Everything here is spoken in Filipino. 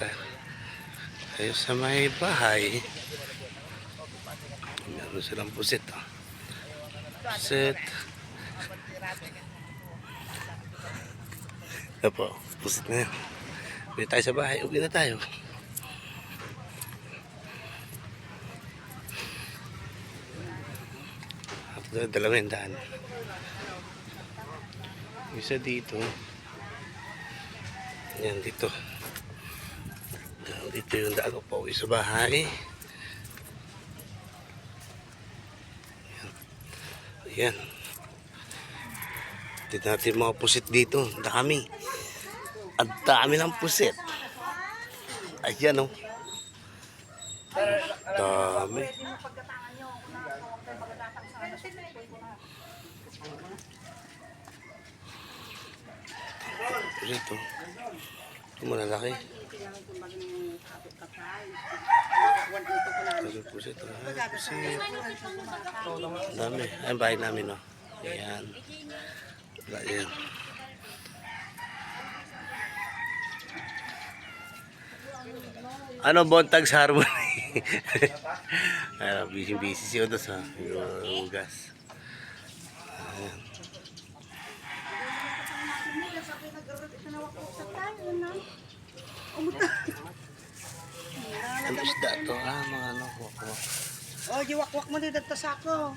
tayo sa may bahay. Meron silang pusit. Oh. Pusit. Ito po, pusit na yun. Uwi tayo sa bahay. Uwi na tayo. Ito, dalawang daan. Isa dito. Yan dito. Dito yung daan ko pauwi sa bahay. Yan. Yan. Dito natin mga pusit dito. Dami. Ang dami ng pusit. Ayan oh. Ang Dami. Ito. Ito malalaki. Ito pusit. ah, pusit. Ang dami. Ay, bahay namin, no? Ayan. Wala yan. Ano bontag sa harmony? Ano, busy busy si Odos ha. Yung gas. Ayan. Ano isda to? Ah, mga ano. wako. Oh, giwak-wak mo dito sa sako.